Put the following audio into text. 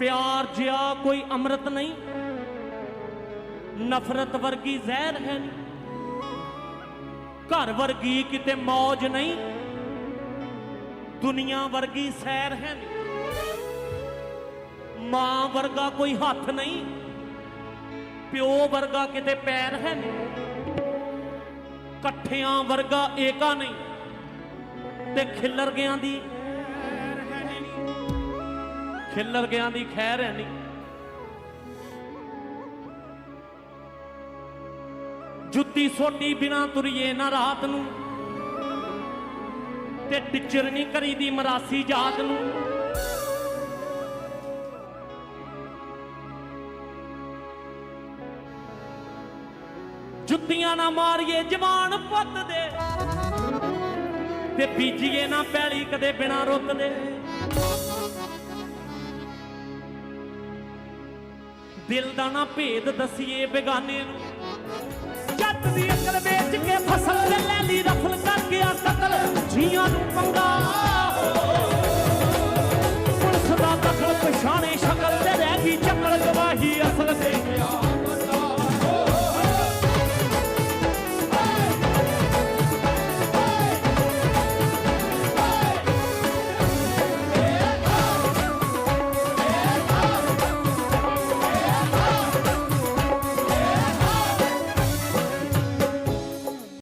ਪਿਆਰ ਜਿਹਾ ਕੋਈ ਅੰਮ੍ਰਿਤ ਨਹੀਂ, ਨਫ਼ਰਤ ਵਰਗੀ ਜ਼ਹਿਰ ਹੈ ਘਰ ਵਰਗੀ ਕਿਤੇ ਮੌਜ ਨਹੀਂ, ਦੁਨੀਆ ਵਰਗੀ ਸੈਰ ਹੈ ਮਾਂ ਵਰਗਾ ਕੋਈ ਹੱਥ ਨਹੀਂ, ਪਿਓ ਵਰਗਾ ਕਿਤੇ ਪੈਰ ਹੈ ਨਹੀਂ, ਇਕੱਠਿਆਂ ਵਰਗਾ ਏਕਾ ਨਹੀਂ, ਤੇ ਖਿੱਲਰ ਗਿਆਂ ਦੀ ਖਿੱਲਰ ਗਿਆ ਦੀ ਖੈਰ ਹੈ ਨਹੀਂ ਜੁੱਤੀ ਸੋਟੀ ਬਿਨਾ ਤੁਰੀਏ ਨਾ ਰਾਤ ਨੂੰ ਤੇ ਟਿਚਰ ਨਹੀਂ ਕਰੀਦੀ ਮਰਾਸੀ ਜਾਤ ਨੂੰ। ਜੁੱਤੀਆਂ ਨਾ ਮਾਰੀਏ ਜਵਾਨ ਪੁੱਤ ਦੇ ਤੇ ਬੀਜੀਏ ਨਾ ਪੈਲੀ ਕਦੇ ਬਿਨਾ ਰੁੱਤ ਦੇ। ਦਿਲ ਦਾ ਨਾ ਭੇਦ ਦਸੀਏ ਬੇਗਾਨੇ ਨੂੰ। ਜੱਟ ਦੀ ਅਕਲ ਵੇਚ ਕੇ ਫਸਲ ਤੇ ਲੈ ਲਈ, ਰਫਲ ਕਰ ਗਿਆ ਕਤਲ, ਜੀਆਂ ਨੂੰ ਪੰਗਾ। ਪੁਲਿਸ ਦਾ ਦਖਲ, ਪਛਾਣੇ ਸ਼ਕਲ ਤੇ ਰਹਿ ਗਈ ਚੱਕਲ ਗਵਾਹੀ ਅਸਲ।